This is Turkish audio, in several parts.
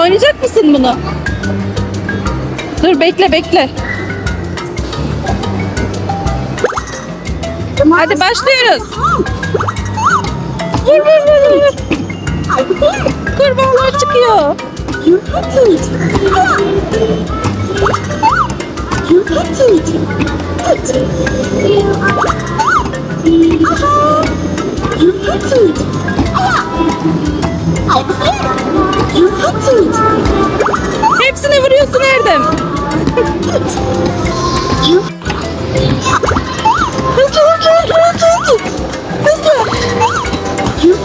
Oynayacak mısın bunu? Dur bekle bekle. Hadi başlıyoruz. Vur vur vur vur. Kurbağalar çıkıyor. You hit it. You hit it. Hit. You hit it. Ah. I'm here. Hit it. Hepsine vuruyorsun Erdem. Hızlı hızlı hızlı hızlı hızlı. Hızlı.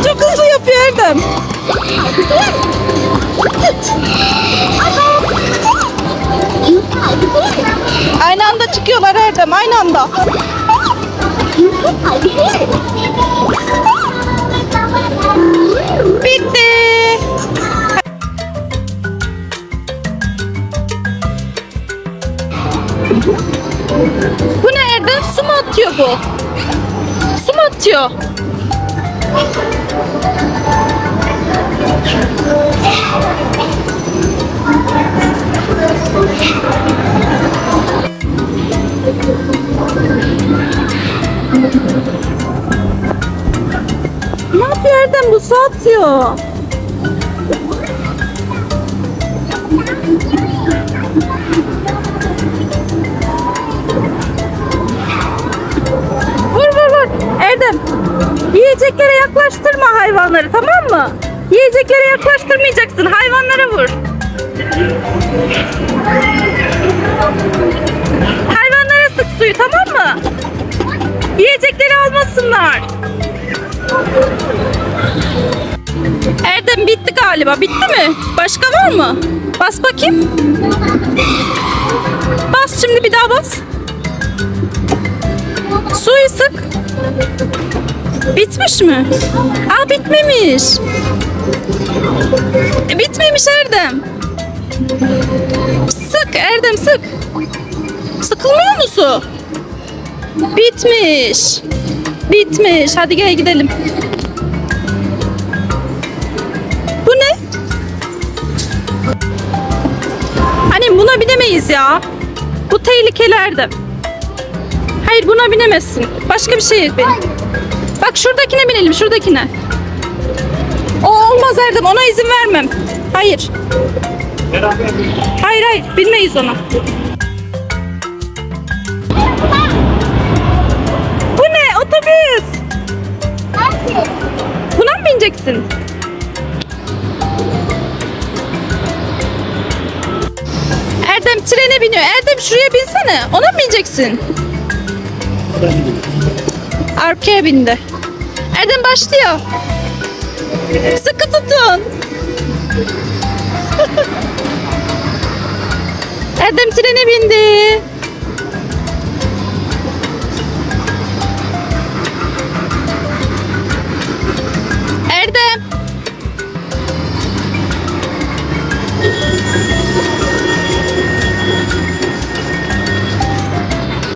Çok hızlı yapıyor Erdem. Aynı anda çıkıyorlar Erdem aynı anda. Bitti. Bu? Su mu atıyor? Ne yapıyor Erdem? Bu su atıyor. Yiyeceklere yaklaştırma hayvanları tamam mı? Yiyeceklere yaklaştırmayacaksın. Hayvanlara vur. Hayvanlara sık suyu tamam mı? Yiyecekleri almasınlar. Erdem bitti galiba. Bitti mi? Başka var mı? Bas bakayım. Bas şimdi bir daha bas. Suyu sık. Bitmiş mi? Aa bitmemiş. E, bitmemiş Erdem. Sık Erdem sık. Sıkılmıyor mu? Bitmiş. Bitmiş. Hadi gel gidelim. Bu ne? Annem buna binemeyiz ya. Bu tehlikelerde. Hayır buna binemezsin. Başka bir şey benim. Bak şuradakine binelim şuradakine. O olmaz Erdem ona izin vermem. Hayır. Hayır hayır binmeyiz ona. Bu ne otobüs? Buna mı bineceksin? Erdem trene biniyor. Erdem şuraya binsene. Ona mı bineceksin? Arkaya bindi. Erdem başlıyor. Sıkı tutun. Erdem trene bindi.